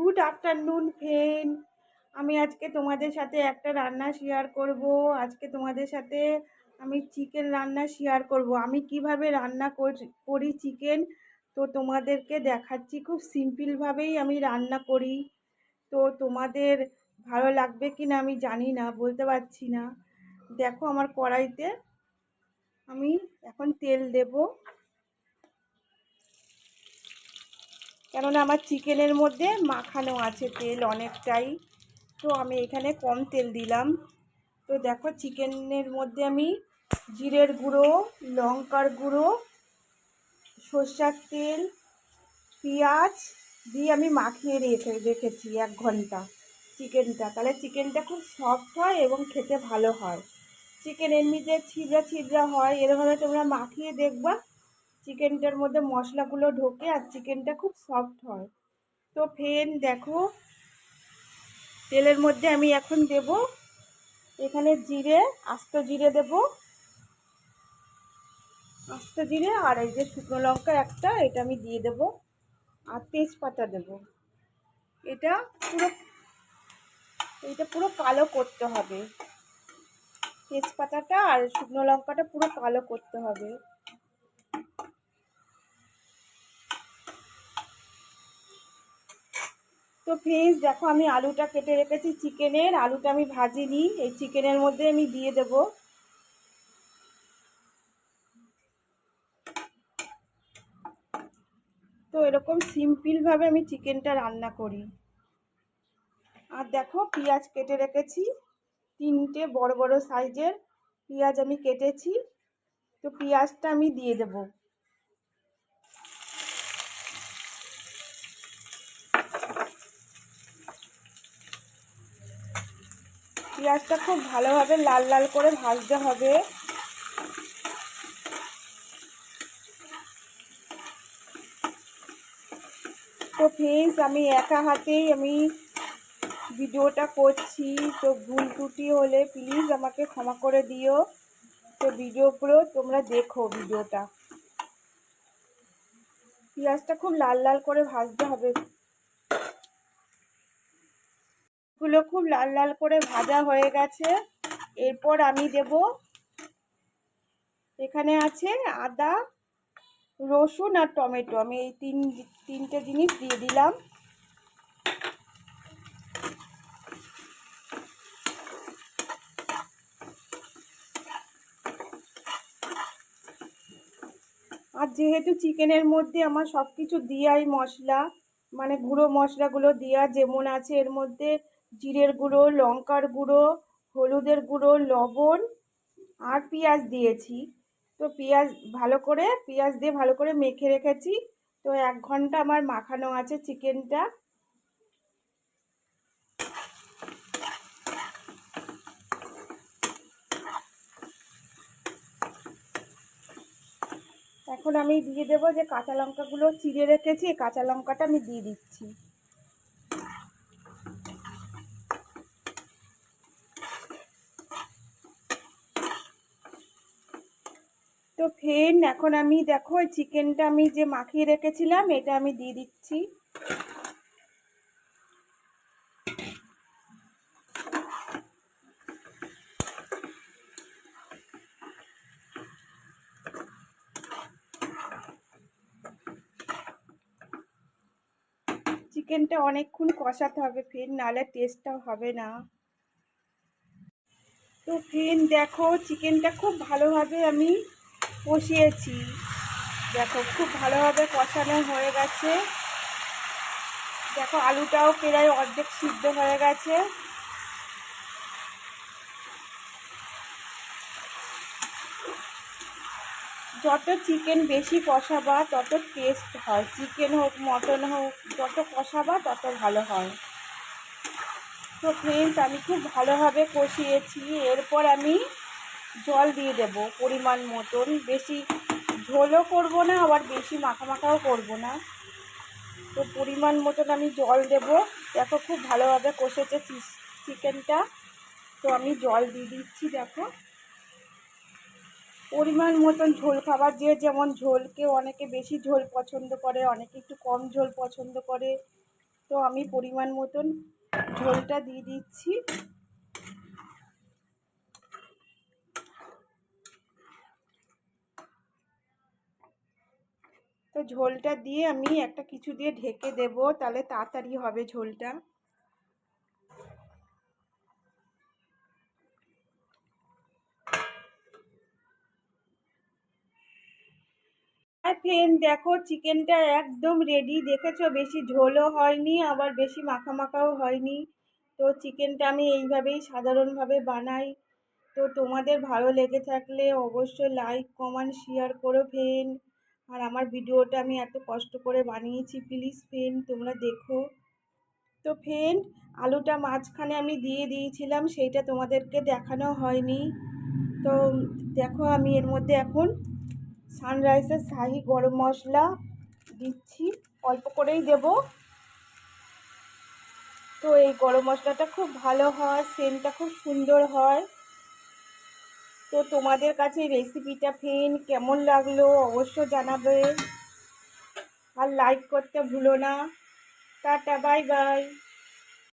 Good afternoon friend আমি আজকে তোমাদের সাথে একটা রান্না শেয়ার করব। আজকে তোমাদের সাথে আমি চিকেন রান্না শেয়ার করব। আমি কীভাবে রান্না করি চিকেন তো তোমাদেরকে দেখাচ্ছি, খুব সিম্পলভাবেই আমি রান্না করি। তো তোমাদের ভালো লাগবে কি না আমি জানি না, বলতে পারছি না। দেখো আমার কড়াইতে আমি এখন তেল দেবো। কেননা আমার চিকেনের মধ্যে মাখানো আছে তেল অনেকটাই। তো আমি এখানে কম তেল দিলাম। তো দেখো চিকেনের মধ্যে আমি জিরের গুঁড়ো, লঙ্কার গুঁড়ো, সর্ষার তেল, পেঁয়াজ দিয়ে আমি মাখিয়ে রেখে, রেখেছি এক ঘণ্টা চিকেনটা। তাহলে চিকেনটা খুব সফট হয় এবং খেতে ভালো হয়। চিকেন এমনিতে ছিবড়া ছিবড়া হয়, এরভাবে তোমরা মাখিয়ে দেখবা। চিকেনটার মধ্যে মশলাগুলো ঢোকে আর চিকেনটা খুব সফট হয়। তো ফেন দেখো, তেলের মধ্যে আমি এখন দেব, এখানে জিরে, আস্ত জিরে দেব। আস্ত জিরে আর এই যে শুকনো লঙ্কা একটা, এটা আমি দিয়ে দেব। আর তেজপাতা দেব। এটা পুরো এটা পুরো কালো করতে হবে। তেজপাতাটা আর শুকনো লঙ্কাটা পুরো কালো করতে হবে। তো ফ্রেন্ডস দেখো আমি আলুটা কেটে রেখেছি চিকেনের আলুটা আমি ভাজিনি, এই চিকেনের মধ্যে আমি দিয়ে দেব। তো এরকম সিম্পলভাবে আমি চিকেনটা রান্না করি। আর দেখো পেঁয়াজ কেটে রেখেছি, তিনটে বড় বড় সাইজের পেঁয়াজ আমি কেটেছি, তো পেঁয়াজটা আমি দিয়ে দেবো। পেঁয়াজটা খুব ভালোভাবে লাল লাল করে ভাজতে হবে। তো ফ্রেন্ডস আমি একা হাতেই আমি ভিডিওটা করছি। তো ভুল ত্রুটি হলে প্লিজ আমাকে ক্ষমা করে দিও। তো ভিডিওগুলো তোমরা দেখো ভিডিওটা। পেঁয়াজটা খুব লাল লাল করে ভাজতে হবে। গুলো খুব লাল লাল করে ভাজা হয়ে গেছে। এরপর আমি দেব, এখানে আছে আদা, রসুন আর টমেটো। আমি এই তিন, তিনটে জিনিস দিয়ে দিলাম। আর যেহেতু চিকেনের মধ্যে আমার সব কিছু দিয়াই মশলা মানে গুঁড়ো মশলাগুলো দেওয়া যেমন আছে, এর মধ্যে জিরের গুঁড়ো, লঙ্কার গুঁড়ো, হলুদের গুঁড়ো, লবণ আর পেঁয়াজ দিয়েছি। তো পেঁয়াজ ভালো করে, পেঁয়াজ দিয়ে ভালো করে মেখে রেখেছি। তো এক ঘণ্টা আমার মাখানো আছে চিকেনটা। এখন আমি দিয়ে দেবো যে কাঁচা লঙ্কাগুলো চিড়ে রেখেছি, কাঁচা লঙ্কাটা আমি দিয়ে দিচ্ছি। তো ফেন এখন আমি দেখো চিকেনটা আমি যে মাখিয়ে রেখেছিলাম, এটা আমি দিয়ে দিচ্ছি। চিকেনটা অনেকক্ষণ কষাতে হবে ফের নালে টেস্টটাও হবে না। তো ফ্রেন দেখো চিকেনটা খুব ভালোভাবে আমি কষিয়েছি। দেখো, খুব ভালোভাবে কষানো হয়ে গেছে। দেখো, আলুটাও প্রায় অর্ধেক সিদ্ধ হয়ে গেছে। যত চিকেন বেশি কষাবা, তত টেস্ট হয়। চিকেন হোক মটন হোক, যত কষাবা, তত ভালো হয়। তো ফ্রেন্ডস আমি খুব ভালোভাবে কষিয়েছি। এরপর আমি জল দিয়ে দেব পরিমাণ মতন। বেশি ঝোলও করব না, আবার বেশি মাখা মাখাও করব না। তো পরিমাণ মতন আমি জল দেব। দেখো খুব ভালোভাবে কষেছে চিকেনটা। তো আমি জল দিয়ে দিচ্ছি, দেখো। পরিমাণ মতন ঝোল খাবার, যে যেমন ঝোল, কেউ অনেকে বেশি ঝোল পছন্দ করে, অনেকে একটু কম ঝোল পছন্দ করে। তো আমি পরিমাণ মতন ঝোলটা দিয়ে দিচ্ছি। তো ঝোলটা দিয়ে আমি একটা কিছু দিয়ে ঢেকে দেব, তাহলে তাড়াতাড়ি হবে ঝোলটা। আর ফ্রেন্ড দেখো চিকেনটা একদম রেডি দেখেছ? বেশি ঝোলও হয়নি, আবার বেশি মাখা মাখাও হয়নি। তো চিকেনটা আমি এইভাবেই সাধারণভাবে বানাই। তো তোমাদের ভালো লেগে থাকলে অবশ্যই লাইক কমেন্ট শেয়ার করো ফ্রেন্ড আর আমার ভিডিওটা আমি এত কষ্ট করে বানিয়েছি প্লিজ ফ্রেন্ড তোমরা দেখো। তো ফ্রেন্ড আলুটা মাঝখানে আমি দিয়ে দিয়েছিলাম, সেইটা তোমাদেরকে দেখানো হয়নি। তো দেখো আমি এর মধ্যে এখন সানরাইসের শাহি গরম মশলা দিচ্ছি, অল্প করেই দেব। তো এই গরম মশলাটা খুব ভালো হয় সেন্টটা খুব সুন্দর হয়। তো তোমাদের কাছে রেসিপিটা ফেন কেমন লাগল অবশ্য জানাবে। আর লাইক করতে ভুলো না। Tata bye bye